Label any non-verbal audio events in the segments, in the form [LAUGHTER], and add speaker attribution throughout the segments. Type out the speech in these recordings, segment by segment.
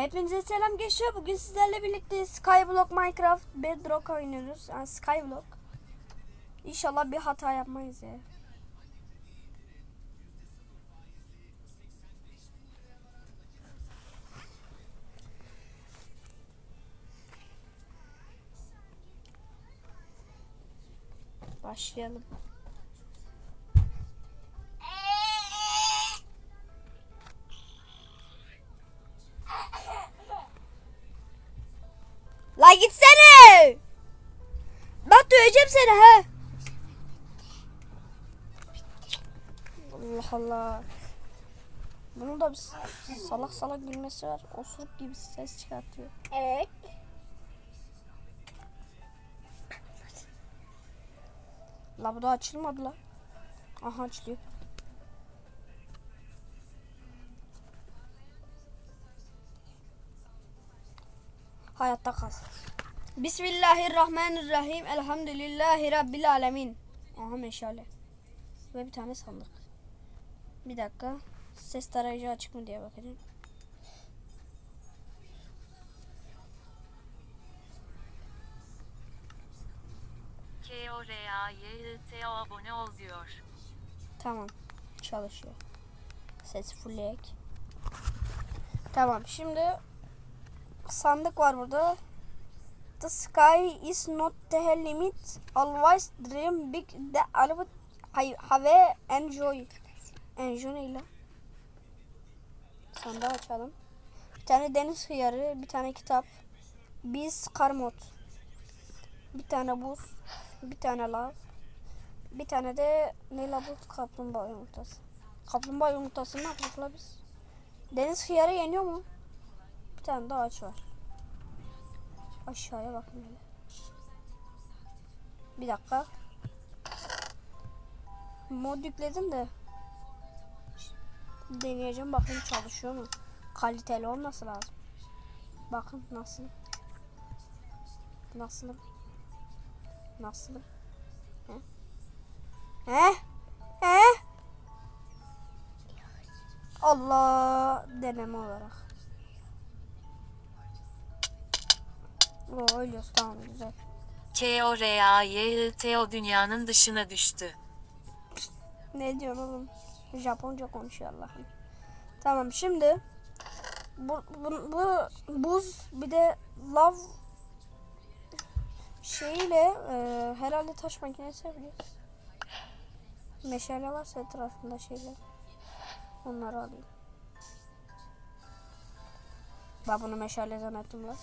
Speaker 1: Hepinize selam geçiyor. Bugün sizlerle birlikte Skyblock Minecraft Bedrock oynuyoruz. Yani Skyblock. İnşallah bir hata yapmayız ya. Başlayalım. Döveceğim seni ha. Allah Allah. Bunun da bir salak salak gülmesi var. Osuruk gibi ses çıkartıyor.
Speaker 2: Evet.
Speaker 1: La bu da açılmadı la. Aha açılıyor. Hayatta kal. Bismillahirrahmanirrahim. Elhamdülillahi Rabbil alemin. Aha meşale. Ve bir tane sandık. Bir dakika. Ses tarayıcı açık mı diye bakacağım.
Speaker 3: KORAYIT abone ol diyor.
Speaker 1: Tamam. Çalışıyor. Ses fulleyek. Tamam şimdi sandık var burada. The sky is not the limit. Always dream big. The always have enjoy. Enjoy lan? Sandığı açalım. Bir tane deniz hıyarı, bir tane kitap. Biz karmot. Bir tane buz, bir tane lav. Bir tane de ne la bu kaplumbağa yumurtası. Kaplumbağa yumurtasını ne yaptık la biz? Deniz hıyarı yeniyor mu? Bir tane daha ağaç var. Aşağıya bakın hele. Bir dakika. Mod yükledim de. Deneyeceğim bakayım çalışıyor mu? Kaliteli olması lazım. Bakın nasıl. Nasıl? Nasıl? He? He? He? Allah deneme olarak. Oo ölüyoruz tamam güzel.
Speaker 3: KORAYIT o dünyanın dışına düştü.
Speaker 1: Ne diyorsun oğlum? Japonca konuşuyor Allah'ım. Tamam şimdi bu, bu, bu buz bir de lav şeyiyle e, herhalde taş makinesi yapacağız. Meşale varsa etrafında şeyler. Onları alayım. Ben bunu meşale zannettim lan.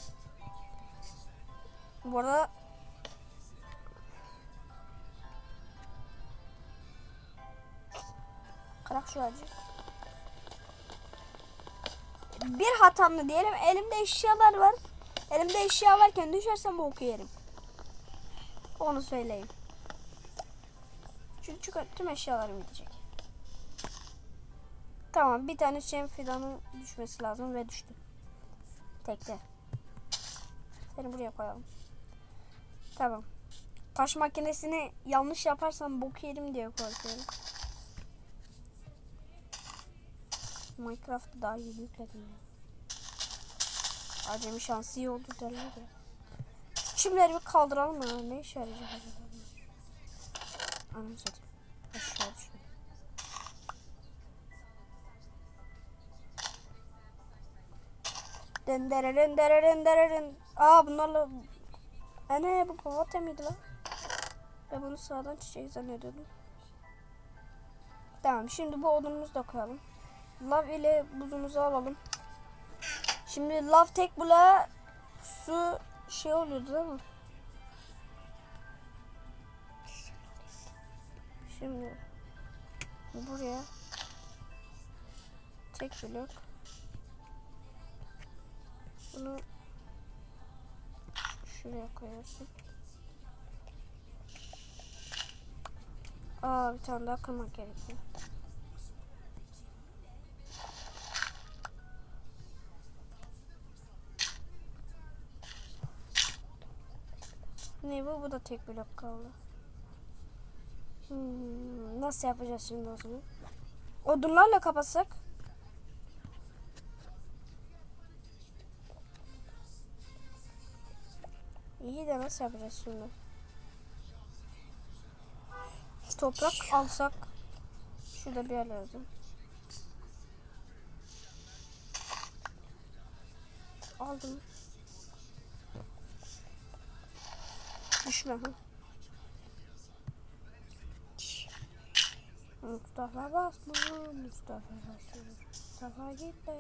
Speaker 1: Bu arada Kırak şu acı. Bir hatamla diyelim elimde eşyalar var. Elimde eşya varken düşersem boku yerim. Onu söyleyeyim. Çünkü tüm eşyalarım gidecek. Tamam bir tane çem fidanı düşmesi lazım ve düştü. Tekte. Seni buraya koyalım. Tamam. Taş makinesini yanlış yaparsam boku yerim diye korkuyorum. Minecraft'ı daha yeni yükledim ya. Acemi şansı iyi oldu derler ya. Çimleri bir kaldıralım mı? Ne işe yarayacak acaba? Anam satayım. Aşağı düşüyor. Dendererin dererin dererin. Aa bunlarla... Ene bu papatya mıydı lan? Ben bunu sağdan çiçeği zannediyordum. Tamam şimdi bu odunumuzu da koyalım. Lav ile buzumuzu alalım. Şimdi lav tek bula su şey oluyordu değil mi? Şimdi buraya tek blok bunu şuraya koyarsın. Aa bir tane daha kırmak gerekiyor. Ne bu? Bu da tek blok kaldı. Hmm, nasıl yapacağız şimdi o zaman? Odunlarla kapatsak. De nasıl yapacağız şimdi? Toprak alsak. Şurada bir yerlerde. Aldım. Düşme. Mustafa basma, Mustafa basma, Mustafa gitme.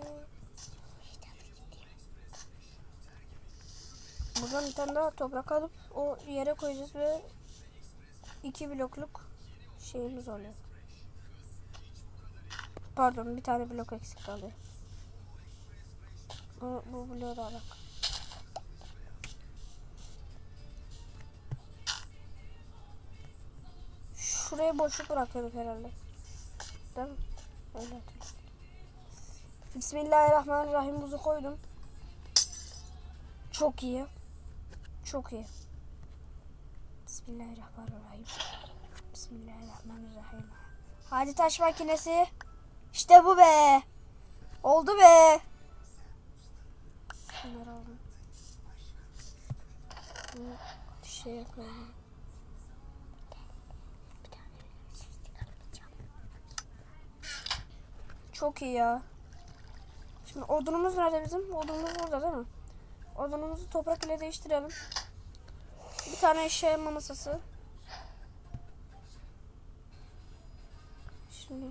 Speaker 1: Buradan bir tane daha toprak alıp o yere koyacağız ve iki blokluk şeyimiz oluyor. Pardon bir tane blok eksik kalıyor. Bu, bu bloğu da alak. Şuraya boşluk bırakıyorduk herhalde. Değil mi? Öyle. Bismillahirrahmanirrahim buzu koydum. Çok iyi. Çok iyi. Bismillahirrahmanirrahim. Bismillahirrahmanirrahim. Hadi taş makinesi. İşte bu be. Oldu be. Şunları aldım. Bunu şeye koyayım. Çok iyi ya. Şimdi odunumuz nerede bizim? Odunumuz burada değil mi? Odunumuzu toprak ile değiştirelim. Bir tane eşya yapma masası. Şimdi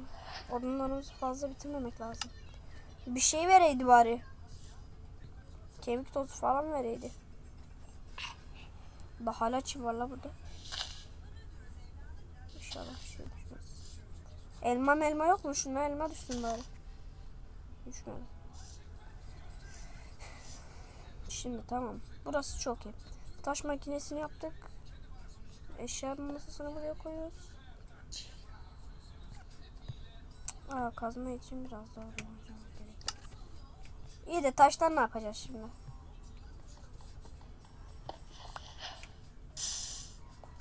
Speaker 1: odunlarımızı fazla bitirmemek lazım. Bir şey vereydi bari. Kemik tozu falan vereydi. Bak hala çiv var la burada. İnşallah şey düşmez. Elma elma yok mu? Şuna elma düşsün bari. Düşmedi. Şimdi tamam. Burası çok iyi. Taş makinesini yaptık. Eşya masasını buraya koyuyoruz. Aa, kazma için biraz daha gerek. İyi de taştan ne yapacağız şimdi?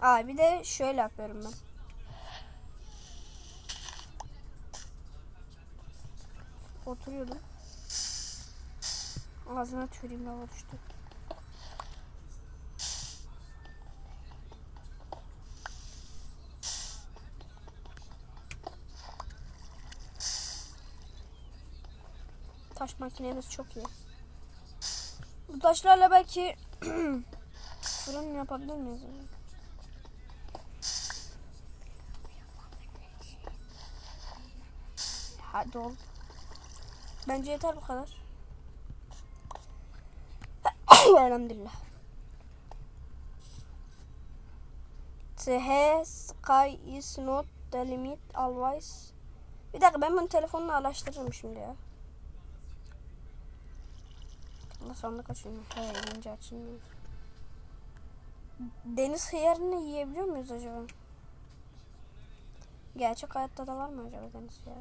Speaker 1: Aa bir de şöyle yapıyorum ben. Oturuyordum. Ağzına tüküreyim düştü. Taş makinemiz çok iyi. Bu taşlarla belki [CLEARS THROAT] fırın yapabilir miyiz? Hadi ol. Bence yeter bu kadar. Elhamdülillah. The sky is not the limit always. Bir dakika ben bunu telefonla araştırırım şimdi ya. Ama sandık açılmıyor. He elince açılmıyor. Deniz hıyarını yiyebiliyor muyuz acaba? Gerçek hayatta da var mı acaba deniz hıyarı?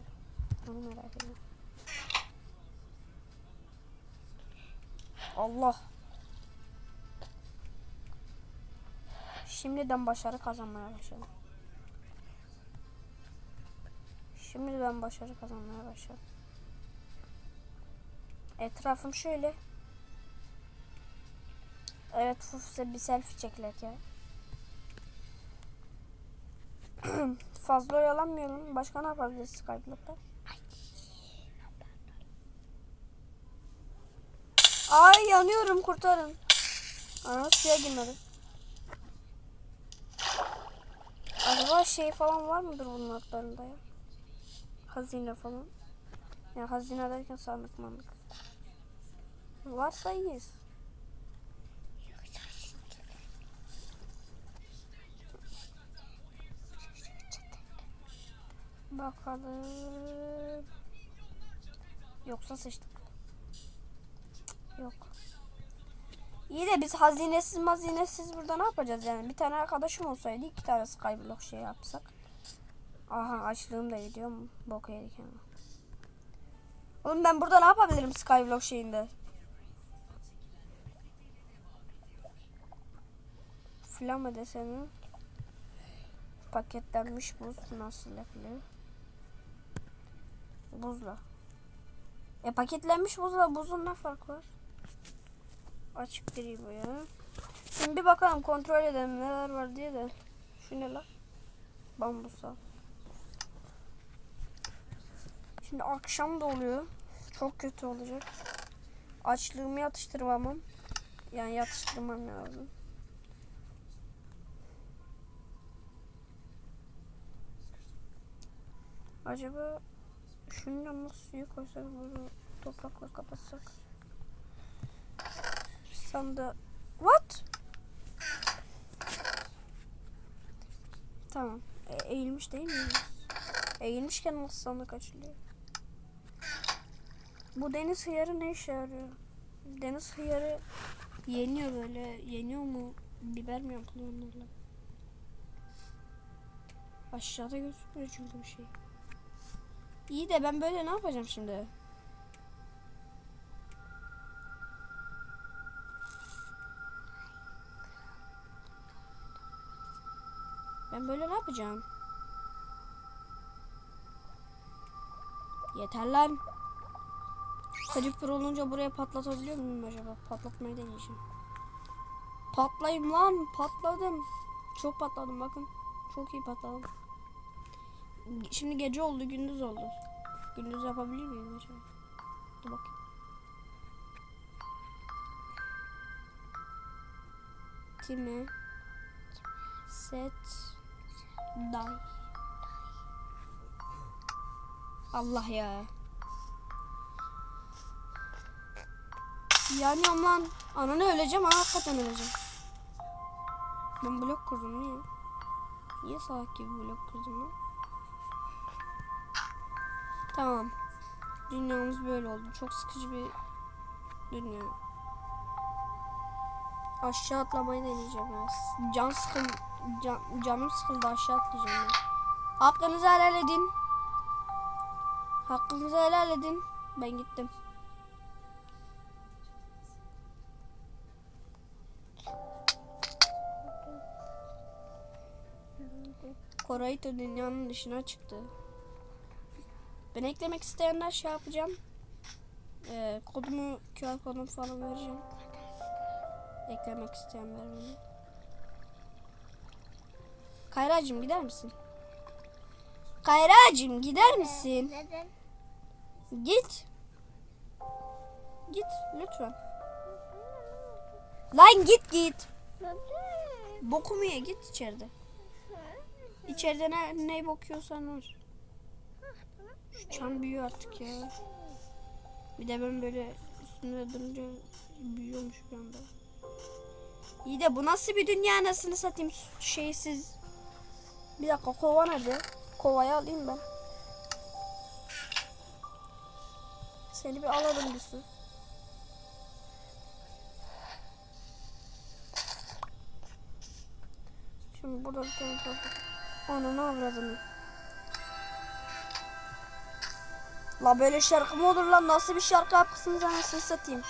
Speaker 1: Onu merak ediyorum. Allah. Şimdiden başarı kazanmaya başladım. Şimdiden başarı kazanmaya başladım. Etrafım şöyle. Evet size bir selfie çekilek [CLEARS THROAT] ya. Fazla oyalanmayalım. Başka ne yapabiliriz Skyblock'ta? Ay yanıyorum kurtarın. Ana suya girmedim. Acaba şey falan var mıdır bunun altlarında ya? Hazine falan. Ya hazine derken sandık mandık. Varsa iyiyiz. Bakalım. Yoksa sıçtık. Yok. İyi de biz hazinesiz mazinesiz burada ne yapacağız yani? Bir tane arkadaşım olsaydı iki tane skyblock şey yapsak. Aha açlığım da gidiyor mu? Bok yedik ama. Oğlum ben burada ne yapabilirim skyblock şeyinde? Flama deseni. Paketlenmiş buz nasıl yapılıyor? Buzla. E paketlenmiş buzla buzun ne farkı var? Açık gri bu ya. Şimdi bir bakalım kontrol edelim neler var diye de. Şu ne lan? Bambusa. Şimdi akşam da oluyor. Çok kötü olacak. Açlığımı yatıştırmamam. Yani yatıştırmam lazım. Acaba şunun yanına suyu koysak bunu toprakla kapatsak. Sandı. What? Tamam. E, eğilmiş değil mi? Eğilmişken nasıl sandık açılıyor? Bu deniz hıyarı ne işe yarıyor? Deniz hıyarı yeniyor böyle. Yeniyor mu? Biber mi yapılıyor onlarla? Aşağıda gözükmüyor çünkü bir şey. İyi de ben böyle ne yapacağım şimdi? Böyle ne yapacağım? Yeter lan. Creeper olunca buraya patlatabiliyor muyum acaba? Patlatmayı deneyeceğim. Patlayayım lan. Patladım. Çok patladım bakın. Çok iyi patladım. Şimdi gece oldu, gündüz oldu. Gündüz yapabilir miyim acaba? Dur bakayım. Kimi? Set. Die. Allah ya. Yanıyorum lan. Ananı öleceğim ha hakikaten öleceğim. Ben blok kurdum niye? Niye salak gibi blok kurdum lan? Tamam. Dünyamız böyle oldu. Çok sıkıcı bir dünya. Aşağı atlamayı deneyeceğim ya. Can sıkın, can, canım sıkıldı aşağı atlayacağım ben. Hakkınızı helal edin. Hakkınızı helal edin. Ben gittim. Korayito dünyanın dışına çıktı. Ben eklemek isteyenler şey yapacağım. Ee, kodumu, QR kodumu falan vereceğim. Eklemek isteyenler beni. Kayracığım gider misin? Kayracığım gider misin?
Speaker 2: Neden?
Speaker 1: Git. Git lütfen. Lan git git. Bokumu ye git içeride. İçeride ne, ne bakıyorsan var. Şu çan büyüyor artık ya. Bir de ben böyle üstünde durunca büyüyormuş bir anda. İyi de bu nasıl bir dünya anasını satayım şeysiz. Bir dakika kova nerede? Kovayı alayım ben. Seni bir alalım bir. Şimdi burada bir tane toprak. Onu ne avradını. La böyle şarkı mı olur lan? Nasıl bir şarkı yapmışsınız anasını satayım.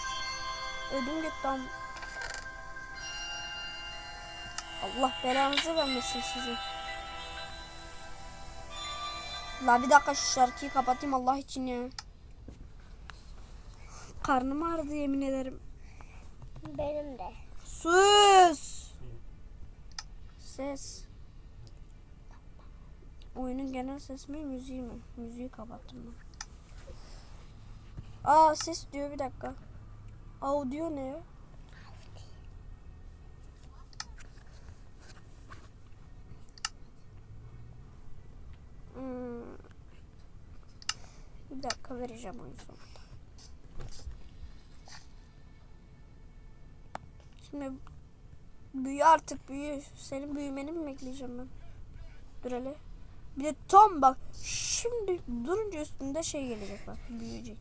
Speaker 1: Ödüm gitti am. Allah belanızı vermesin sizin. La bir dakika şu şarkıyı kapatayım Allah için ya. Karnım ağrıdı yemin ederim.
Speaker 2: Benim de.
Speaker 1: Sus. Ses. Oyunun genel ses mi müziği mi? Müziği kapattım ben. Aa ses diyor bir dakika. Audio ne ya? Dakika vereceğim oyun sonunda. Şimdi büyü artık büyü. Senin büyümeni mi bekleyeceğim ben? Dur hele. Bir de tam bak. Şimdi durunca üstünde şey gelecek bak. Büyüyecek.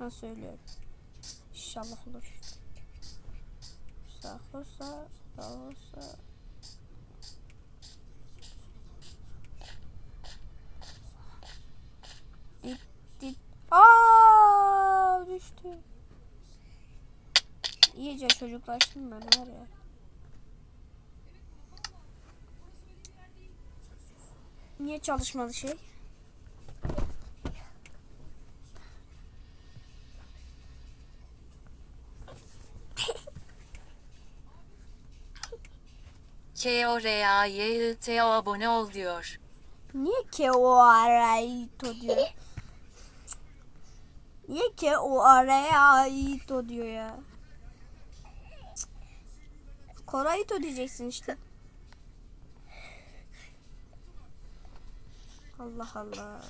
Speaker 1: Ben söylüyorum. İnşallah olur. Sağ olsa, sağ olsa. Dit dit. Aa düştü. İyice çocuklaştım ben var ya. Niye çalışmadı şey?
Speaker 3: K-O-R-A-Y-I-T-O abone ol diyor.
Speaker 1: Niye ki o arayito diyor? Niye ki o arayito diyor ya? Korayito diyeceksin işte. Allah Allah.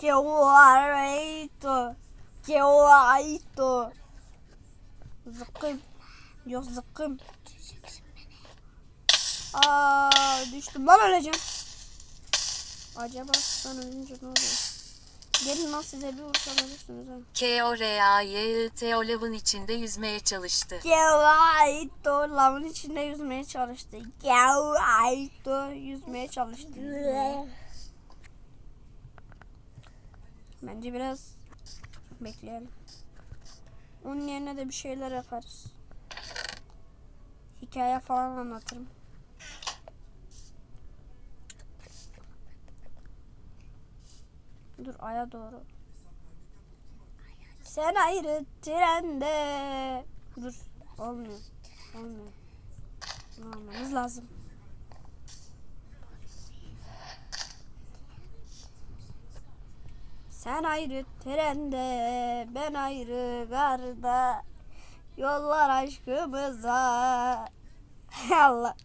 Speaker 1: Que o arayito. Que o arayito. Zıkkım. Yok zıkkım. Aa düştüm lan öleceğim. Acaba ben ölünce ne oluyor? Gelin lan size bir vursam ha.
Speaker 3: K-O-R-A-Y-I-T-O lavın içinde yüzmeye çalıştı.
Speaker 1: Gevaito lavın içinde yüzmeye çalıştı. Gevaito yüzmeye çalıştı. Bence biraz bekleyelim. Onun yerine de bir şeyler yaparız. Hikaye falan anlatırım. Dur aya doğru. Sen ayrı trende. Dur olmuyor. Olmuyor. Ne almamız lazım? Sen ayrı trende, ben ayrı garda. Yollar aşkımıza. [LAUGHS] Allah.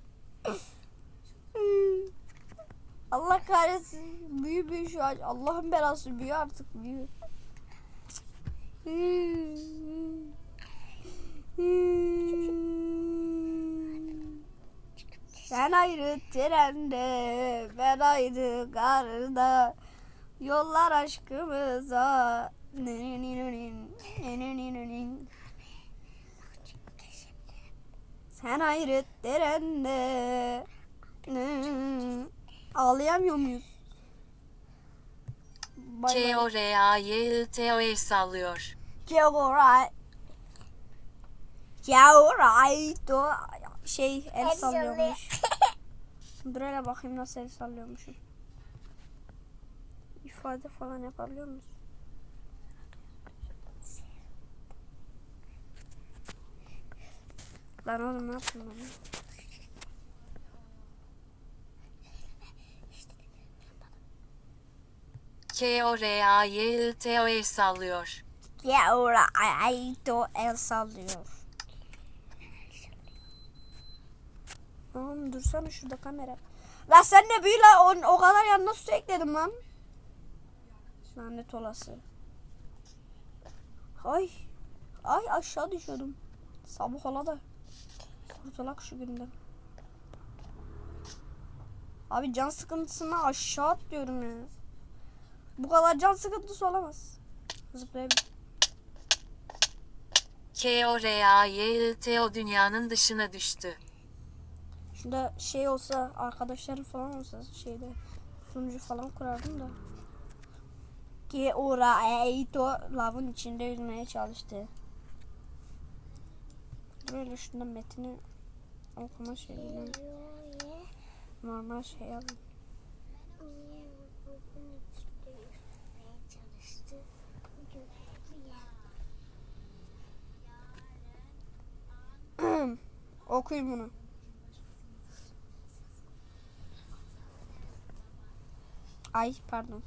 Speaker 1: Allah kahretsin. Büyü büyü şu an. Allah'ın belası büyü artık büyü. Sen ayrı trende, ben ayrı garda. Yollar aşkımıza. Sen ayrı trende. Ağlayamıyor muyuz? Bay bay.
Speaker 3: K-O-R-A-Y-I-T-O el sallıyor.
Speaker 1: Gevray. Gevray. Do şey el sallıyormuş. Dur hele bakayım nasıl el sallıyormuşum. İfade falan yapabiliyor musun? Lan oğlum ne yaptın lan?
Speaker 3: K-O-R-A-Y-I-T-O el sallıyor.
Speaker 1: Gevray. Do el sallıyor. Oğlum dursana şurada kamera. La sen ne büyü la o, o kadar yanına su ekledim lan. Lanet olası. Ay. Ay aşağı düşüyordum. Sabah ola da. Kurtulak şu günden. Abi can sıkıntısına aşağı atlıyorum ya. Bu kadar can sıkıntısı olamaz. Zıplayabilir.
Speaker 3: K-O-R-A-Y-I-T-O dünyanın dışına düştü.
Speaker 1: Şurada şey olsa arkadaşlarım falan olsa şeyde sunucu falan kurardım da. Ki ora eito lavın içinde yüzmeye çalıştı. Böyle şunda metni okuma şeyiyle normal şey alın. Okuyun bunu. Ay pardon.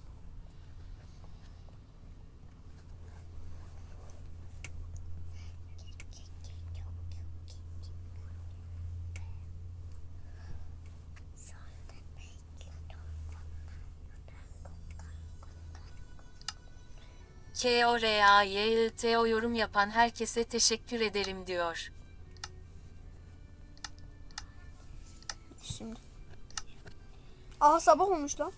Speaker 3: K-O-R-A-Y-I-T-O yorum yapan herkese teşekkür ederim diyor.
Speaker 1: Şimdi. Aa sabah olmuş lan.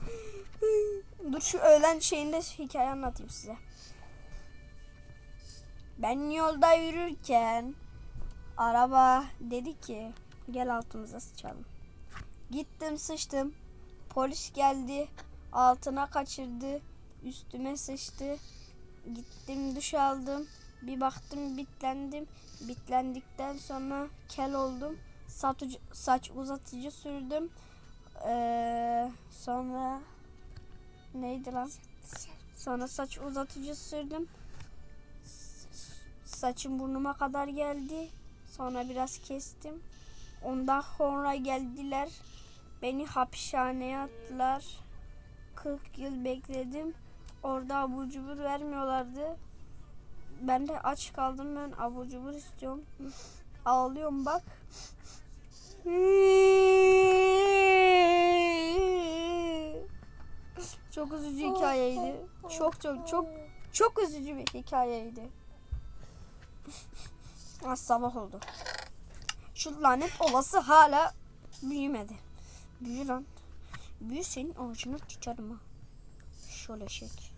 Speaker 1: [GASPS] Dur şu öğlen şeyinde hikaye anlatayım size. Ben yolda yürürken araba dedi ki gel altımıza sıçalım. Gittim sıçtım. Polis geldi. Altına kaçırdı. Üstüme sıçtı. Gittim duş aldım. Bir baktım bitlendim. Bitlendikten sonra kel oldum. Saç, saç uzatıcı sürdüm. Ee, sonra neydi lan? Sonra saç uzatıcı sürdüm. Saçım burnuma kadar geldi. Sonra biraz kestim. Ondan sonra geldiler. Beni hapishaneye attılar. 40 yıl bekledim. Orada abur cubur vermiyorlardı. Ben de aç kaldım. Ben abur cubur istiyorum. [LAUGHS] Ağlıyorum bak. Çok üzücü hikayeydi. Çok çok çok çok üzücü bir hikayeydi. Az sabah oldu. Şu lanet olası hala büyümedi. Büyü lan. Büyü senin ağacını tutarım ha. Şöyle şek.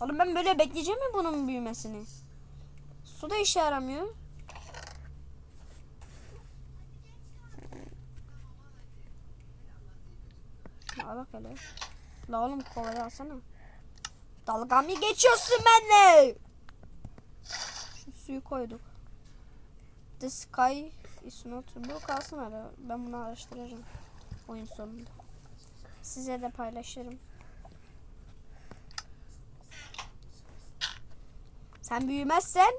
Speaker 1: Oğlum ben böyle bekleyeceğim mi bunun büyümesini? Su da işe yaramıyor. Al bak hele. La oğlum kovayı alsana. Dalga mı geçiyorsun benimle? Şu suyu koyduk. The sky is not... Bu kalsın hala. Ben bunu araştıracağım. Oyun sonunda. Size de paylaşırım. Sen büyümezsen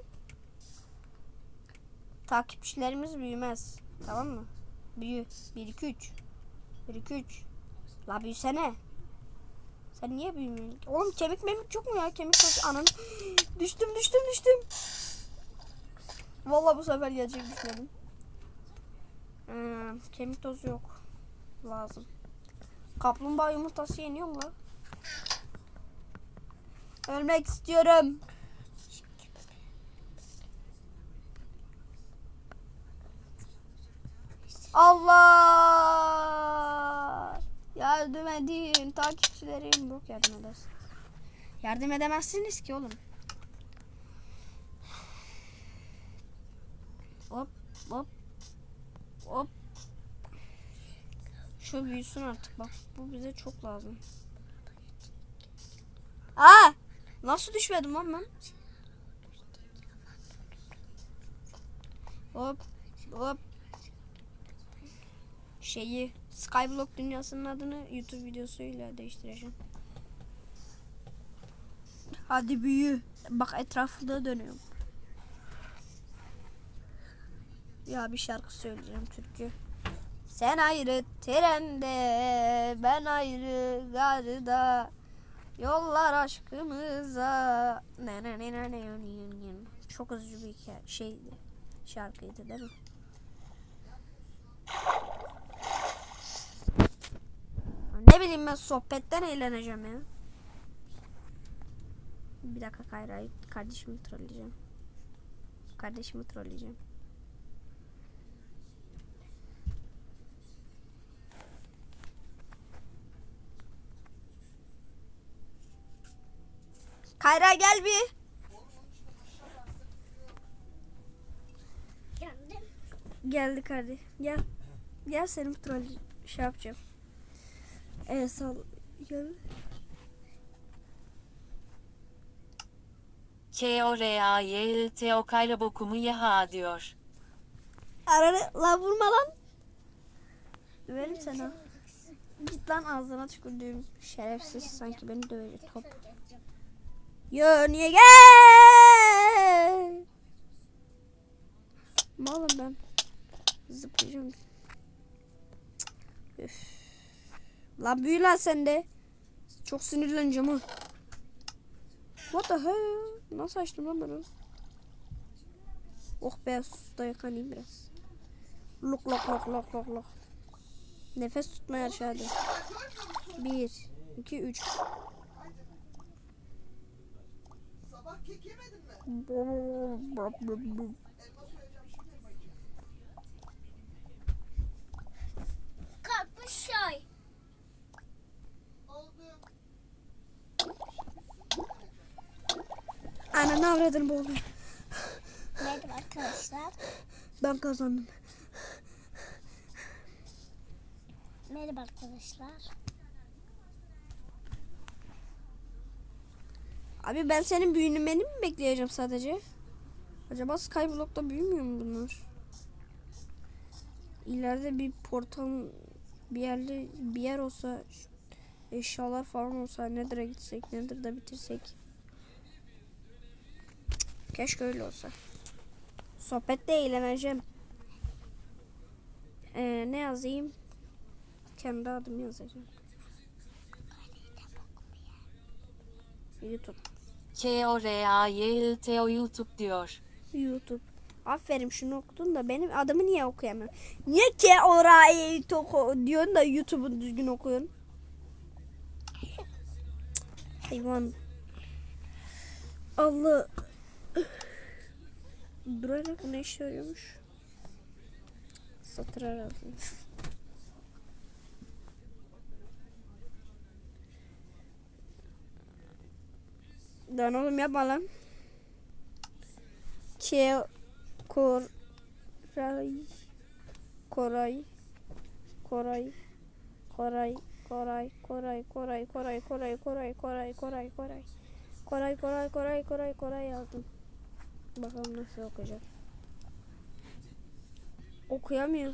Speaker 1: takipçilerimiz büyümez. Tamam mı? Büyü. 1 2 3. 1 2 3. La büyüsene. Sen niye büyümüyorsun? Oğlum kemik memik çok mu ya? Kemik çok ananı. [GASPS] düştüm düştüm düştüm. Vallahi bu sefer gelecek düşmedim. Hmm, kemik tozu yok. Lazım. Kaplumbağa yumurtası yeniyor mu lan? Ölmek istiyorum. Allah! Yardım edin. Takipçilerim yok yardım edersiniz. Yardım edemezsiniz ki oğlum. Hop hop hop. Şu büyüsün artık bak. Bu bize çok lazım. Aa! Nasıl düşmedim lan ben? Hop hop. Şeyi Skyblock dünyasının adını YouTube videosuyla değiştireceğim. Hadi büyü. Bak etrafında dönüyorum. Ya bir şarkı söyleyeceğim türkü. Sen ayrı trende, ben ayrı garda. Yollar aşkımıza. Ne ne ne ne ne ne ne. Çok üzücü bir şeydi. Şarkıydı değil mi? Ne bileyim ben sohbetten eğleneceğim ya. Bir dakika Kayra kardeşimi trolleyeceğim. Kardeşimi trolleyeceğim. Kayra gel bir.
Speaker 2: Geldim.
Speaker 1: Geldi kardeş. Gel. Gel senin troll şey yapacağım. Evet sağ ol. Gel.
Speaker 3: K-O-R-A-Y-L-T o kayra bokumu yaha diyor.
Speaker 1: Arada la vurma lan. Döverim sana. Git lan ağzına tükürdüğüm şerefsiz sanki beni dövecek top. Yo niye gel? Malım ben. Zıplayacağım. Üf. Lan büyü lan sen de. Çok sinirleneceğim ha. What the hell? Nasıl açtım lan bunu? Oh be suda yıkanayım biraz. Lok lok lok lok lok lok. Nefes tutmaya aşağıda. Bir, iki, üç.
Speaker 4: Sabah kek yemedin mi?
Speaker 1: Ananı avradını boğdum.
Speaker 2: Merhaba arkadaşlar.
Speaker 1: Ben kazandım.
Speaker 2: Merhaba arkadaşlar.
Speaker 1: Abi ben senin büyümeni mi bekleyeceğim sadece? Acaba Skyblock'ta büyümüyor mu bunlar? İleride bir portal bir yerde bir yer olsa eşyalar falan olsa Nether'a gitsek Nether'da bitirsek. Keşke öyle olsa. Sohbette eğleneceğim. Ee, ne yazayım? Kendi adımı yazacağım. YouTube.
Speaker 3: K-O-R-A-Y-I-T-O YouTube diyor.
Speaker 1: YouTube. Aferin şunu okudun da benim adımı niye okuyamıyorum? Niye ki orayı toko diyorsun da YouTube'u düzgün okuyorsun? Hayvan. Allah. Durarak ne işe yarıyormuş? Satır aradı. Lan oğlum yapma lan. Ke Koray Koray Koray Koray Koray Koray Koray Koray Koray Koray Koray Koray Koray Koray Koray Koray Koray Koray yazdım. Bakalım nasıl okuyacak. Okuyamıyor.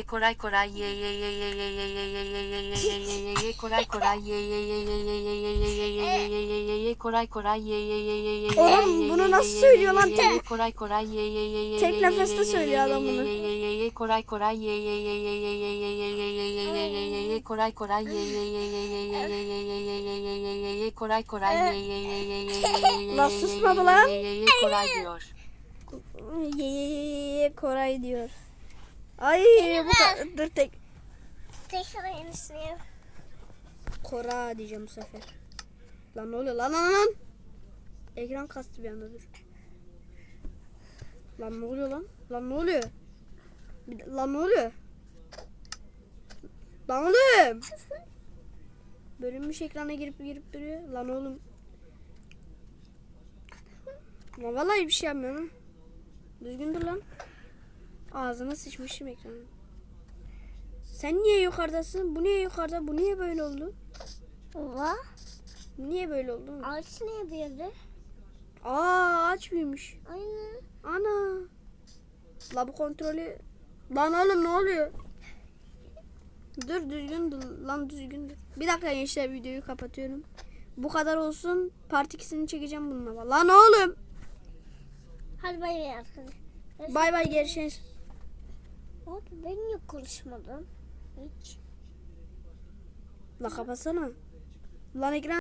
Speaker 3: ye Koray Koray ye ye ye ye ye ye ye ye ye ye ye ye ye Koray Koray ye ye ye ye ye ye ye ye ye ye ye ye ye Koray Koray ye ye ye ye ye ye
Speaker 1: Oğlum bunu nasıl söylüyor lan tek?
Speaker 3: Koray Koray ye ye ye ye
Speaker 1: Tek
Speaker 3: ye
Speaker 1: nefeste
Speaker 3: ye
Speaker 1: söylüyor adam bunu.
Speaker 3: ye ye ye ye Koray Koray ye ye ye ye ye ye ye ye ye ye ye ye ye ye Koray Koray ye ye ye ye ye ye ye ye ye ye ye ye ye ye Koray Koray ye ye ye ye ye ye ye
Speaker 1: Lan susmadı lan.
Speaker 3: ye ye ye Koray diyor.
Speaker 1: Ye ye ye ye ye Koray diyor. Ay bu ka- dur tek.
Speaker 2: Tekrar yap.
Speaker 1: Kora diyeceğim bu sefer. Lan ne oluyor lan lan lan. Ekran kastı bir anda dur. Lan ne oluyor lan? Lan ne oluyor? Bir lan ne oluyor? Lan oğlum. [LAUGHS] Bölünmüş ekrana girip girip duruyor. Lan oğlum. Lan vallahi bir şey yapmıyorum. ha. Düzgün dur lan. Ağzına sıçmışım ekranı. Sen niye yukarıdasın? Bu niye yukarıda? Bu niye böyle oldu? Bu niye böyle oldu?
Speaker 2: Ağaç ne büyüdü?
Speaker 1: Aa ağaç büyümüş.
Speaker 2: Aynen.
Speaker 1: Ana. La bu kontrolü. Lan oğlum ne oluyor? Dur düzgün dur. Lan düzgün dur. Bir dakika gençler videoyu kapatıyorum. Bu kadar olsun. Part 2'sini çekeceğim bununla. Lan oğlum.
Speaker 2: Hadi bay bay arkadaşlar.
Speaker 1: Bay bay görüşürüz.
Speaker 2: Abi ben niye konuşmadım? Hiç.
Speaker 1: La kapatsana. Lan ekran